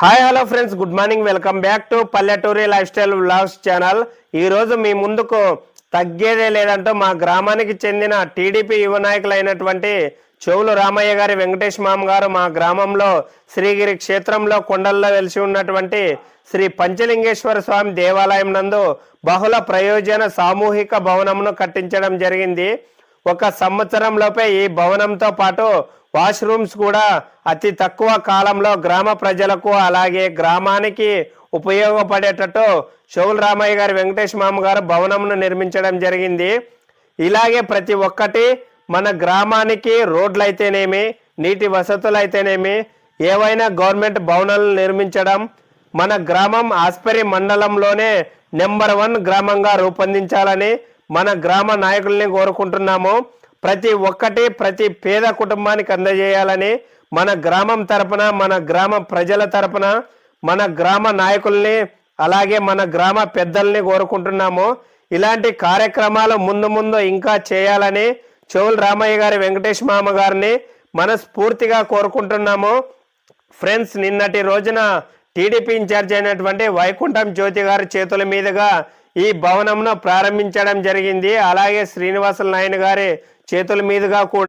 Hi hello friends good morning welcome back to పల్లెటూరి life style vlogs channel ఈ రోజు మీ ముందుకు తగ్గేదే లేదంటూ మా గ్రామానికి చెందిన టీడీపీ యువ నాయకులైనటువంటి చెవులు రామయ్య గారి వెంకటేష్ మామ గారు మా గ్రామంలో శ్రీగిరి క్షేత్రంలో కొండల్లో వెలిసి ఉన్నటువంటి శ్రీ పంచలింగేశ్వర స్వామి దేవాలయం నందు బహుళ ప్రయోజన సామూహిక భవనమును కట్టించడం జరిగింది. ఒక సంవత్సరంలోపే ఈ భవనంతో పాటు వాష్రూమ్స్ కూడా అతి తక్కువ కాలంలో గ్రామ ప్రజలకు అలాగే గ్రామానికి ఉపయోగపడేటట్టు షౌల్ రామయ్య గారు వెంకటేష్ మామ గారు భవనంను నిర్మించడం జరిగింది. ఇలాగే ప్రతి ఒక్కటి మన గ్రామానికి రోడ్లు అయితేనేమి నీటి వసతులు అయితేనేమి ఏవైనా గవర్నమెంట్ భవనాలను నిర్మించడం మన గ్రామం ఆస్పరి మండలంలోనే నెంబర్ వన్ గ్రామంగా రూపొందించాలని మన గ్రామ నాయకుల్ని కోరుకుంటున్నాము. ప్రతి ఒక్కటి ప్రతి పేద కుటుంబానికి అందజేయాలని మన గ్రామం తరపున మన గ్రామ ప్రజల తరపున మన గ్రామ నాయకుల్ని అలాగే మన గ్రామ పెద్దల్ని కోరుకుంటున్నాము. ఇలాంటి కార్యక్రమాలు ముందు ముందు ఇంకా చేయాలని చెవుల రామయ్య గారి వెంకటేష్ మామ గారిని మనస్ఫూర్తిగా కోరుకుంటున్నాము. ఫ్రెండ్స్ నిన్నటి రోజున టీడీపీ ఇన్ఛార్జ్ అయినటువంటి వైకుంఠం జ్యోతి గారి చేతుల మీదుగా ఈ భవనంను ప్రారంభించడం జరిగింది. అలాగే శ్రీనివాసుల నాయన గారి చేతుల మీదుగా కూడా